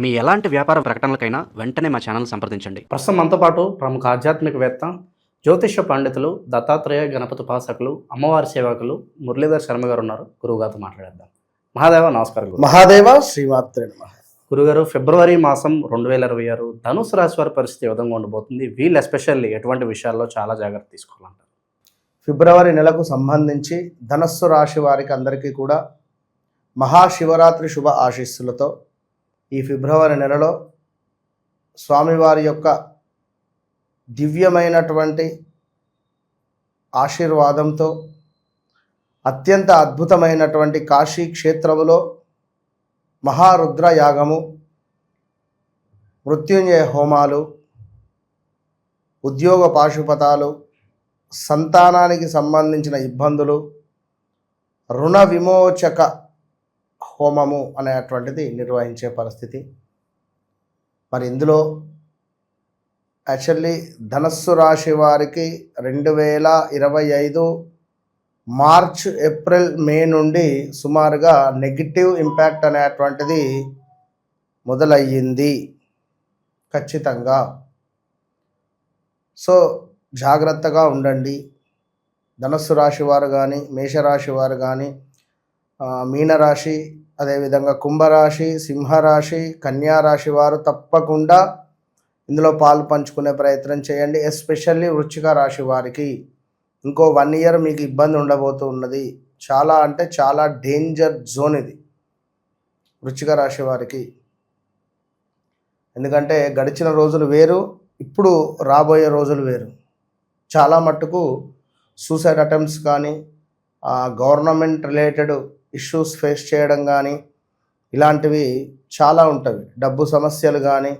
మీ ఎలాంటి వ్యాపార ప్రకటనలకైనా వెంటనే మా ఛానల్ సంప్రదించండి. ప్రస్తుతం మనతో పాటు ప్రముఖ ఆధ్యాత్మికవేత్త జ్యోతిష పండితులు దత్తాత్రేయ గణపతి ఉపాసకులు అమ్మవారి సేవకులు మురళీధర్ శర్మ గారు ఉన్నారు. గురువుగారితో మాట్లాడేద్దాం. మహాదేవ నమస్కారం గురు. మహాదేవ శ్రీమాత్రే నమ. గురుగారు ఫిబ్రవరి మాసం రెండు వేల ఇరవై ఆరు ధనుసు రాశి వారి పరిస్థితి విధంగా ఉండబోతుంది? వీళ్ళు ఎస్పెషల్లీ ఎటువంటి విషయాల్లో చాలా జాగ్రత్త తీసుకోవాలంటారు? ఫిబ్రవరి నెలకు సంబంధించి ధనస్సు రాశి వారికి అందరికీ కూడా మహాశివరాత్రి శుభ ఆశీస్సులతో ఈ ఫిబ్రవరి నెలలో స్వామివారి యొక్క దివ్యమైనటువంటి ఆశీర్వాదంతో అత్యంత అద్భుతమైనటువంటి కాశీ క్షేత్రములో మహారుద్ర యాగము మృత్యుంజయ హోమాలు ఉద్యోగ పాశుపతాలు సంతానానికి సంబంధించిన ఇబ్బందులు రుణ విమోచక హోమము అనేటువంటిది నిర్వహించే పరిస్థితి. మరి ఇందులో యాక్చువల్లీ ధనస్సు రాశి వారికి రెండు వేల ఇరవై ఐదు మార్చ్ ఏప్రిల్ మే నుండి సుమారుగా నెగిటివ్ ఇంపాక్ట్ అనేటువంటిది మొదలయ్యింది. ఖచ్చితంగా. సో జాగ్రత్తగా ఉండండి. ధనస్సు రాశి వారు కానీ మేషరాశి వారు కానీ మీనరాశి అదేవిధంగా కుంభరాశి సింహరాశి కన్యా రాశి వారు తప్పకుండా ఇందులో పాలు పంచుకునే ప్రయత్నం చేయండి ఎస్పెషల్లీ వృచ్చిక రాశి వారికి. ఇంకో వన్ ఇయర్ మీకు ఇబ్బంది ఉండబోతూ ఉన్నది. చాలా అంటే చాలా డేంజర్ జోన్ ఇది వృచ్చిక రాశి వారికి. ఎందుకంటే గడిచిన రోజులు వేరు ఇప్పుడు రాబోయే రోజులు వేరు. చాలా మట్టుకు సూసైడ్ అటెంప్ట్స్ కానీ గవర్నమెంట్ రిలేటెడ్ ఇష్యూస్ ఫేస్ చేయడం కానీ ఇలాంటివి చాలా ఉంటుంది డబ్బు సమస్యలు కానీ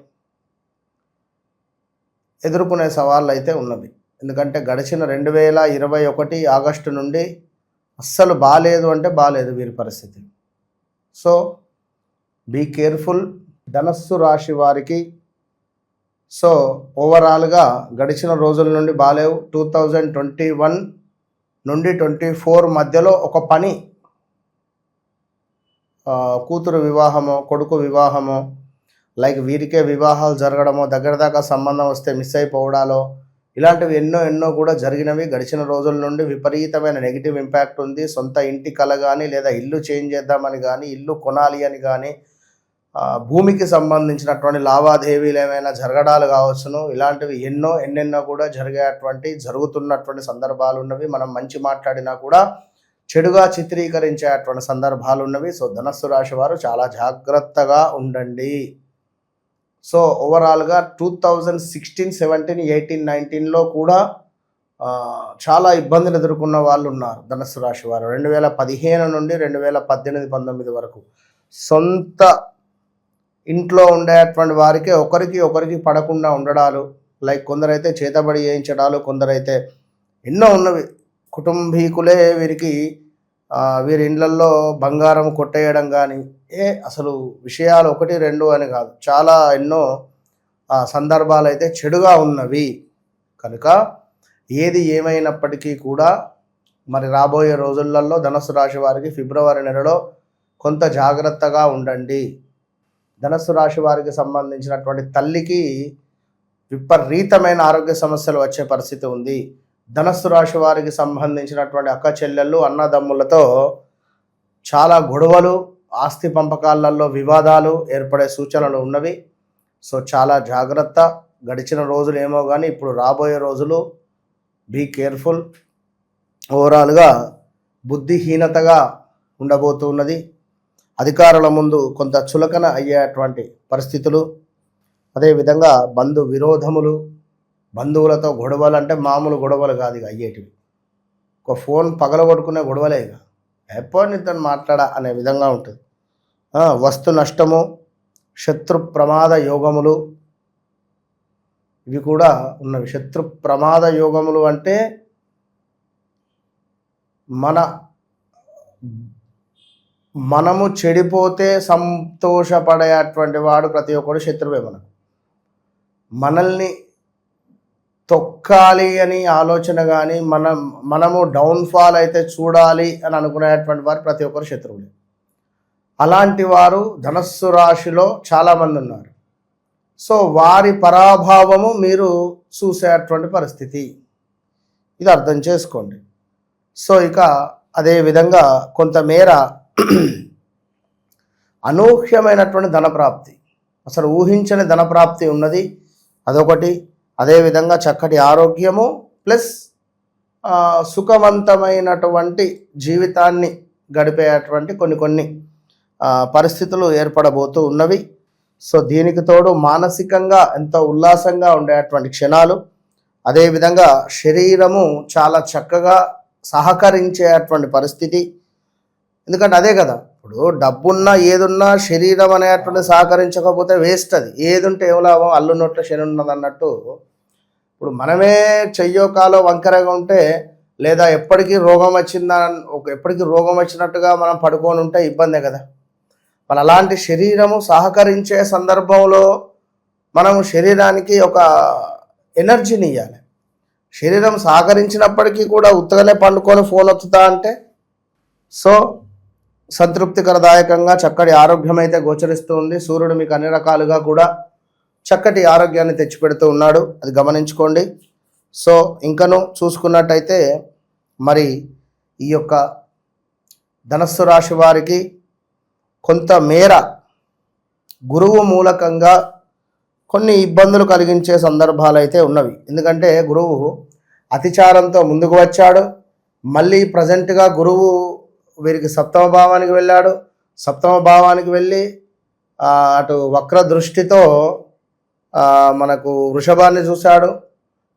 ఎదుర్కొనే సవాళ్ళు అయితే ఉన్నవి. ఎందుకంటే గడిచిన రెండు వేల ఇరవై ఒకటి ఆగస్టు నుండి అస్సలు బాగాలేదు అంటే బాగాలేదు వీరి పరిస్థితి. సో బీ కేర్ఫుల్ ధనస్సు రాశి వారికి సో ఓవరాల్గా గడిచిన రోజుల నుండి బాగాలేవు టూ థౌజండ్ ట్వంటీ వన్ నుండి ట్వంటీ ఫోర్ మధ్యలో ఒక పని కూతురు వివాహమో కొడుకు వివాహమో లైక్ వీరికే వివాహాలు జరగడమో దగ్గర దాకా సంబంధం వస్తే మిస్ అయిపోవడాలో ఇలాంటివి ఎన్నో ఎన్నో కూడా జరిగినవి. గడిచిన రోజుల నుండి విపరీతమైన నెగిటివ్ ఇంపాక్ట్ ఉంది. సొంత ఇంటి కల కానీ లేదా ఇల్లు చేంజ్ చేద్దామని కానీ ఇల్లు కొనాలి అని కానీ భూమికి సంబంధించినటువంటి లావాదేవీలు ఏమైనా జరగడాలు కావచ్చును. ఇలాంటివి ఎన్నో ఎన్నెన్నో కూడా జరిగేటువంటి జరుగుతున్నటువంటి సందర్భాలు ఉన్నవి. మనం మంచి మాట్లాడినా కూడా చెడుగా చిత్రీకరించేటువంటి సందర్భాలు ఉన్నవి సో ధనస్సు రాశి వారు చాలా జాగ్రత్తగా ఉండండి. సో ఓవరాల్గా two thousand sixteen seventeen eighteen నైన్టీన్లో కూడా చాలా ఇబ్బందులు ఎదుర్కొన్న వాళ్ళు ఉన్నారు ధనస్సు రాశి వారు రెండు వేల పదిహేను నుండి రెండు వేల పద్దెనిమిది పంతొమ్మిది వరకు సొంత ఇంట్లో ఉండేటువంటి వారికి ఒకరికి ఒకరికి పడకుండా ఉండడాలు లైక్ కొందరైతే చేతబడి చేయించడాలు కొందరైతే ఎన్నో ఉన్నవి కుటుంబీకులే వీరికి వీరి ఇండ్లల్లో బంగారం కొట్టేయడం కానీ ఏ అసలు విషయాలు ఒకటి రెండు అని కాదు. చాలా ఎన్నో సందర్భాలు అయితే చెడుగా ఉన్నవి. కనుక ఏది ఏమైనప్పటికీ కూడా మరి రాబోయే రోజులలో ధనస్సు రాశి వారికి ఫిబ్రవరి నెలలో కొంత జాగ్రత్తగా ఉండండి. ధనస్సు రాశి వారికి సంబంధించినటువంటి తల్లికి విపరీతమైన ఆరోగ్య సమస్యలు వచ్చే పరిస్థితి ఉంది. ధనస్సు రాశి వారికి సంబంధించినటువంటి అక్క చెల్లెళ్ళు అన్నదమ్ములతో చాలా గొడవలు ఆస్తి పంపకాలలో వివాదాలు ఏర్పడే సూచనలు ఉన్నవి. సో చాలా జాగ్రత్త. గడిచిన రోజులు ఏమో కానీ ఇప్పుడు రాబోయే రోజులు బీ కేర్ఫుల్ ఓవరాల్గా బుద్ధిహీనతగా ఉండబోతున్నది అధికారుల ముందు కొంత చులకన అయ్యేటువంటి పరిస్థితులు. అదేవిధంగా బంధు విరోధములు బంధువులతో గొడవలు అంటే మామూలు గొడవలు కాదు ఇక అయ్యేటివి. ఒక ఫోన్ పగలగొట్టుకునే గొడవలే ఇక. ఎప్పుడు నీతో మాట్లాడా అనే విధంగా ఉంటుంది. వస్తు నష్టము శత్రు ప్రమాద యోగములు ఇవి కూడా ఉన్నవి. శత్రు ప్రమాద యోగములు అంటే మన మనము చెడిపోతే సంతోషపడేటువంటి వాడు ప్రతి ఒక్కడు శత్రువే మనకు. మనల్ని తొక్కాలి అని ఆలోచన కానీ మనం మనము డౌన్ఫాల్ అయితే చూడాలి అని అనుకునేటువంటి వారు ప్రతి ఒక్కరు శత్రువులే. అలాంటి వారు ధనస్సు రాశిలో చాలామంది ఉన్నారు. సో వారి పరాభావము మీరు చూసేటువంటి పరిస్థితి. ఇది అర్థం చేసుకోండి. సో ఇక అదే విధంగా కొంతమేర అనూహ్యమైనటువంటి ధనప్రాప్తి. అసలు ఊహించని ధనప్రాప్తి ఉన్నది. అదొకటి. అదేవిధంగా చక్కటి ఆరోగ్యము ప్లస్ సుఖవంతమైనటువంటి జీవితాన్ని గడిపేటువంటి కొన్ని కొన్ని పరిస్థితులు ఏర్పడబోతూ ఉన్నవి. సో దీనికి తోడు మానసికంగా ఎంతో ఉల్లాసంగా ఉండేటువంటి క్షణాలు. అదేవిధంగా శరీరము చాలా చక్కగా సహకరించేటువంటి పరిస్థితి. ఎందుకంటే అదే కదా ఇప్పుడు డబ్బున్నా ఏదున్నా శరీరం అనేటువంటి సహకరించకపోతే వేస్ట్ అది. ఏదుంటే ఏం లాభం? అల్లున్నట్ల శని ఉన్నది అన్నట్టు. ఇప్పుడు మనమే చెయ్యో కాలో వంకరగా ఉంటే లేదా ఎప్పటికీ రోగం వచ్చిందా ఒక ఎప్పటికీ రోగం వచ్చినట్టుగా మనం పడుకొని ఉంటే ఇబ్బందే కదా. మన అలాంటి శరీరము సహకరించే సందర్భంలో మనం శరీరానికి ఒక ఎనర్జీని ఇవ్వాలి శరీరం సహకరించినప్పటికీ కూడా ఉత్తగానే పండుకొని ఫోన్ వస్తుందా అంటే సో సంతృప్తికరదాయకంగా చక్కటి ఆరోగ్యం అయితే గోచరిస్తుంది. సూర్యుడు మీకు అన్ని రకాలుగా కూడా చక్కటి ఆరోగ్యాన్ని తెచ్చిపెడుతూ ఉన్నాడు. అది గమనించుకోండి. సో ఇంకను చూసుకున్నట్టయితే మరి ఈ యొక్క ధనస్సు రాశి వారికి కొంత మేర గురువు మూలకంగా కొన్ని ఇబ్బందులు కలిగించే సందర్భాలు అయితే ఉన్నవి. ఎందుకంటే గురువు అతిచారంతో ముందుకు వచ్చాడు. మళ్ళీ ప్రజెంట్గా గురువు వీరికి సప్తమ భావానికి వెళ్ళాడు. సప్తమ భావానికి వెళ్ళి అటు వక్ర దృష్టితో మనకు వృషభాన్ని చూశాడు.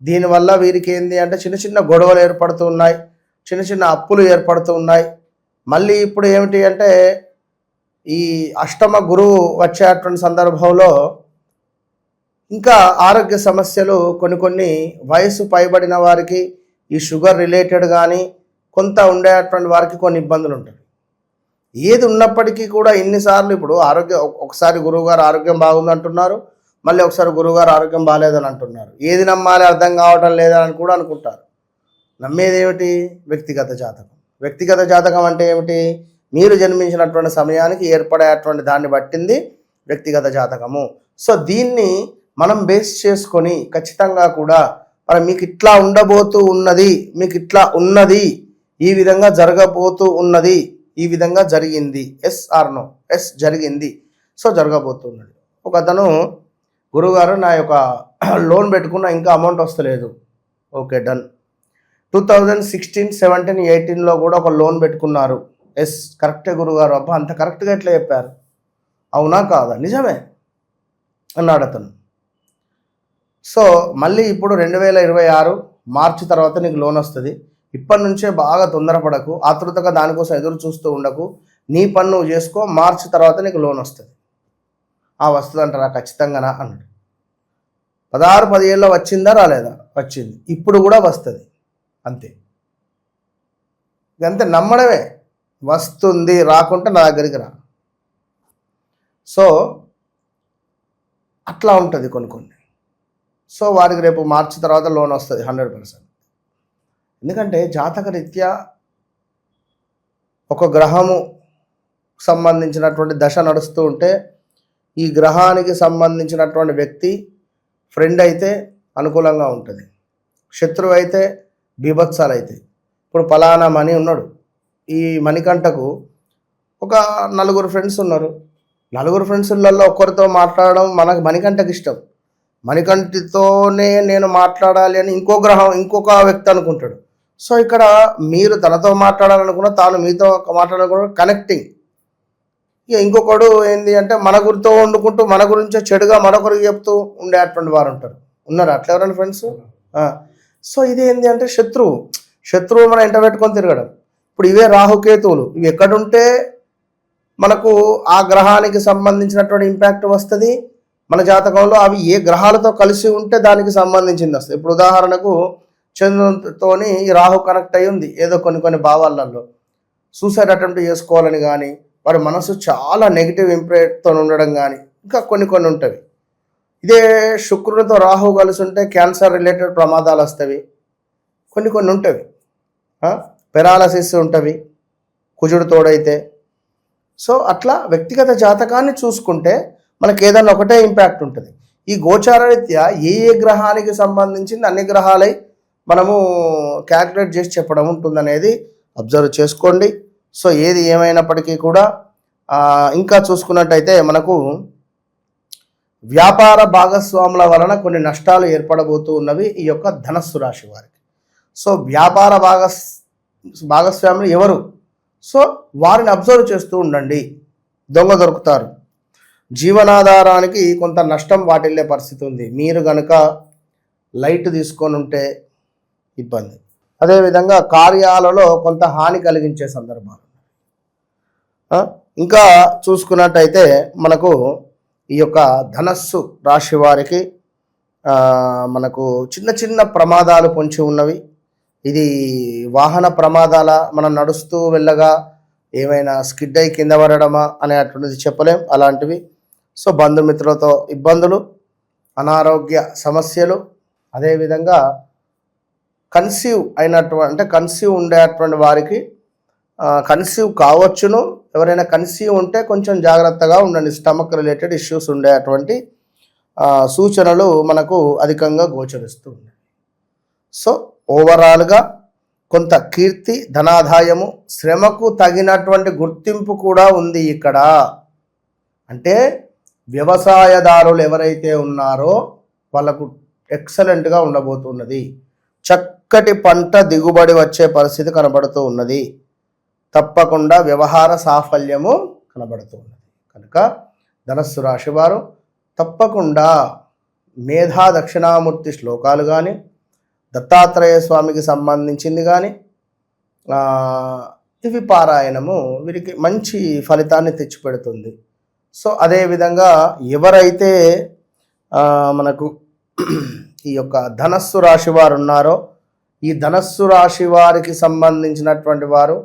దీనివల్ల వీరికి ఏంది అంటే చిన్న చిన్న గొడవలు ఏర్పడుతూ ఉన్నాయి. చిన్న చిన్న అప్పులు ఏర్పడుతూ ఉన్నాయి. మళ్ళీ ఇప్పుడు ఏమిటి అంటే ఈ అష్టమ గురువు వచ్చేటువంటి సందర్భంలో ఇంకా ఆరోగ్య సమస్యలు కొన్ని కొన్ని వయసు పైబడిన వారికి ఈ షుగర్ రిలేటెడ్ కానీ కొంత ఉండేటువంటి వారికి కొన్ని ఇబ్బందులు ఉంటాయి. ఏది ఉన్నప్పటికీ కూడా ఎన్నిసార్లు ఇప్పుడు ఆరోగ్యం ఒకసారి గురువుగారు ఆరోగ్యం బాగుంది అంటున్నారు మళ్ళీ ఒకసారి గురువుగారు ఆరోగ్యం బాగాలేదని అంటున్నారు. ఏది నమ్మాలి అర్థం కావటం లేదని కూడా అనుకుంటారు. నమ్మేది ఏమిటి? వ్యక్తిగత జాతకం. వ్యక్తిగత జాతకం అంటే ఏమిటి? మీరు జన్మించినటువంటి సమయానికి ఏర్పడేటువంటి దాన్ని బట్టింది వ్యక్తిగత జాతకము. సో దీన్ని మనం బేస్ చేసుకొని ఖచ్చితంగా కూడా మరి మీకు ఇట్లా ఉండబోతూ ఉన్నది మీకు ఇట్లా ఉన్నది ఈ విధంగా జరగబోతూ ఉన్నది. ఈ విధంగా జరిగింది. Yes or no. ఎస్ జరిగింది. సో జరగబోతున్నది ఒక అతను గురుగారు నా యొక్క లోన్ పెట్టుకున్న ఇంకా అమౌంట్ వస్తలేదు. Okay done. Two thousand sixteen seventeen ఎయిటీన్లో కూడా ఒక లోన్ పెట్టుకున్నారు. ఎస్ కరెక్టే గురుగారు. అబ్బా అంత కరెక్ట్గా ఎట్లా చెప్పారు? అవునా కాదా? నిజమే అన్నాడు అతను. సో మళ్ళీ ఇప్పుడు రెండు వేల ఇరవై ఆరు మార్చి తర్వాత నీకు లోన్ వస్తుంది. ఇప్పటి నుంచే బాగా తొందరపడకు ఆతృతగా దానికోసం ఎదురు చూస్తూ ఉండకు. నీ పని నువ్వు చేసుకో మార్చి తర్వాత నీకు లోన్ వస్తుంది. ఆ వస్తుంది అంటారా ఖచ్చితంగానా? అన్నాడు. పదహారు పదిహేళ్ళలో వచ్చిందా? రాలేదా? వచ్చింది. ఇప్పుడు కూడా వస్తుంది. అంతే. ఇదంతే నమ్మడమే. వస్తుంది రాకుంటే నా దగ్గరికి రా. సో అట్లా ఉంటుంది కొన్ని కొన్ని. సో వారికి రేపు మార్చి తర్వాత లోన్ వస్తుంది హండ్రెడ్ పర్సెంట్. ఎందుకంటే జాతక రీత్యా ఒక గ్రహము సంబంధించినటువంటి దశ నడుస్తూ ఉంటే ఈ గ్రహానికి సంబంధించినటువంటి వ్యక్తి ఫ్రెండ్ అయితే అనుకూలంగా ఉంటుంది. శత్రువు అయితే బీభత్సాలు అయితే ఇప్పుడు పలానా మణి ఉన్నాడు. ఈ మణికంటకు ఒక నలుగురు ఫ్రెండ్స్ ఉన్నారు. నలుగురు ఫ్రెండ్స్లలో ఒక్కరితో మాట్లాడడం మనకు మణికంటకు ఇష్టం. మణికంటితోనే నేను మాట్లాడాలి అని ఇంకో గ్రహం ఇంకొక వ్యక్తి అనుకుంటాడు. సో ఇక్కడ మీరు తనతో మాట్లాడాలనుకున్న తాను మీతో మాట్లాడాలనుకున్న కనెక్టింగ్ ఇక ఇంకొకడు ఏంది అంటే మన గురితో వండుకుంటూ మన గురించే చెడుగా మరొకరికి చెప్తూ ఉండేటువంటి వారు ఉంటారు. ఉన్నారు? అట్లా ఎవరైనా ఫ్రెండ్స్ సో ఇది ఏంది అంటే శత్రువు. శత్రువు మనం ఎంట పెట్టుకొని తిరగడం. ఇప్పుడు ఇవే రాహుకేతువులు. ఇవి ఎక్కడుంటే మనకు ఆ గ్రహానికి సంబంధించినటువంటి ఇంపాక్ట్ వస్తుంది. మన జాతకంలో అవి ఏ గ్రహాలతో కలిసి ఉంటే దానికి సంబంధించింది వస్తుంది. ఇప్పుడు ఉదాహరణకు చంద్రునితోని ఈ రాహు కనెక్ట్ అయి ఉంది. ఏదో కొన్ని కొన్ని భావాలలో. సూసైడ్ అటెంప్ట్ చేసుకోవాలని కానీ వారి మనసు చాలా నెగిటివ్ ఇంప్రెట్తో ఉండడం కానీ ఇంకా కొన్ని కొన్ని ఉంటాయి ఇదే శుక్రునితో రాహు కలిసి ఉంటే క్యాన్సర్ రిలేటెడ్ ప్రమాదాలు వస్తాయి కొన్ని కొన్ని ఉంటుంది పెరాలసిస్ ఉంటవి. కుజుడు తోడైతే. సో అట్లా వ్యక్తిగత జాతకాన్ని చూసుకుంటే మనకి ఏదైనా ఒకటే ఇంపాక్ట్ ఉంటుంది. ఈ గోచారరీత్యా ఏ ఏ గ్రహానికి సంబంధించింది అన్ని గ్రహాలై మనము క్యాల్కులేట్ చేసి చెప్పడం ఉంటుందనేది అబ్జర్వ్ చేసుకోండి. సో ఏది ఏమైనప్పటికీ కూడా ఇంకా చూసుకున్నట్టయితే మనకు వ్యాపార భాగస్వాముల వలన కొన్ని నష్టాలు ఏర్పడబోతూ ఉన్నవి ఈ యొక్క ధనస్సు రాశి వారికి. సో వ్యాపార భాగస్ భాగస్వాములు ఎవరు? సో వారిని అబ్జర్వ్ చేస్తూ ఉండండి. దొంగ దొరుకుతారు. జీవనాధారానికి కొంత నష్టం వాటిల్లే పరిస్థితి ఉంది. మీరు కనుక లైట్ తీసుకొని ఉంటే ఇబ్బంది. అదేవిధంగా కార్యాలలో కొంత హాని కలిగించే సందర్భాలు ఇంకా చూసుకున్నట్టయితే మనకు ఈ యొక్క ధనస్సు రాశి వారికి మనకు చిన్న చిన్న ప్రమాదాలు పొంచి ఉన్నవి. ఇది వాహన ప్రమాదాల మనం నడుస్తూ వెళ్ళగా ఏమైనా స్కిడ్ అయి కింద పడడమా అనేటువంటిది చెప్పలేం. అలాంటివి. సో బంధుమిత్రులతో ఇబ్బందులు అనారోగ్య సమస్యలు అదేవిధంగా కన్సీవ్ అయినటువంటి అంటే కన్సీవ్ ఉండేటువంటి వారికి కన్సీవ్ కావచ్చును. ఎవరైనా కన్సీవ్ ఉంటే కొంచెం జాగ్రత్తగా ఉండండి. స్టమక్ రిలేటెడ్ ఇష్యూస్ ఉండేటువంటి సూచనలు మనకు అధికంగా గోచరిస్తూ ఉన్నాయి. సో ఓవరాల్గా కొంత కీర్తి ధనాదాయము శ్రమకు తగినటువంటి గుర్తింపు కూడా ఉంది ఇక్కడ. అంటే వ్యవసాయదారులు ఎవరైతే ఉన్నారో వాళ్ళకు ఎక్సలెంట్గా ఉండబోతున్నది. చక్కటి పంట దిగుబడి వచ్చే పరిస్థితి కనబడుతూ ఉన్నది. తప్పకుండా వ్యవహార సాఫల్యము కనబడుతూ ఉన్నది. కనుక ధనస్సు రాశి వారు తప్పకుండా మేధా దక్షిణామూర్తి శ్లోకాలు కానీ దత్తాత్రేయ స్వామికి సంబంధించింది కానీ ఇవి పారాయణము వీరికి మంచి ఫలితాన్ని తెచ్చిపెడుతుంది. సో అదేవిధంగా ఎవరైతే మనకు ఈ యొక్క ధనస్సు రాశి వారు ఉన్నారో ఈ ధనస్సు రాశి వారికి సంబంధించినటువంటి వారు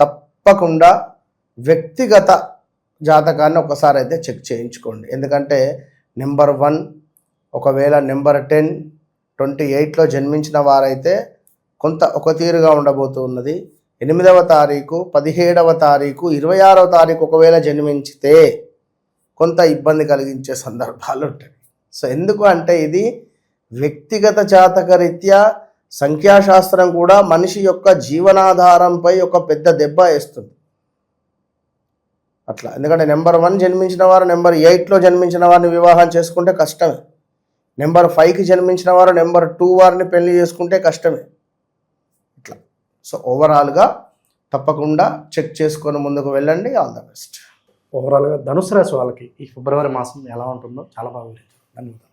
తప్పకుండా వ్యక్తిగత జాతకాన్ని ఒకసారి అయితే చెక్ చేయించుకోండి. ఎందుకంటే నెంబర్ వన్ ఒకవేళ నెంబర్ టెన్ ట్వంటీ ఎయిట్లో జన్మించిన వారైతే కొంత ఒక తీరుగా ఉండబోతూ ఉన్నది ఎనిమిదవ తారీఖు పదిహేడవ తారీఖు ఇరవై ఆరవ తారీఖు ఒకవేళ జన్మించితే కొంత ఇబ్బంది కలిగించే సందర్భాలు ఉంటాయి. సో ఎందుకు అంటే ఇది వ్యక్తిగత జాతక రీత్యా సంఖ్యాశాస్త్రం కూడా మనిషి యొక్క జీవనాధారంపై ఒక పెద్ద దెబ్బ వేస్తుంది. అట్లా. ఎందుకంటే నెంబర్ వన్ జన్మించిన వారు నెంబర్ ఎయిట్లో జన్మించిన వారిని వివాహం చేసుకుంటే కష్టమే. నెంబర్ ఫైవ్కి జన్మించిన వారు నెంబర్ టూ వారిని పెళ్ళి చేసుకుంటే కష్టమే. ఇట్లా. సో ఓవరాల్గా తప్పకుండా చెక్ చేసుకొని ముందుకు వెళ్ళండి. ఆల్ ద బెస్ట్ ఓవరాల్గా ధనుసు రాశి వాళ్ళకి ఈ ఫిబ్రవరి మాసం ఎలా ఉంటుందో చాలా బాగా ధన్యవాదాలు.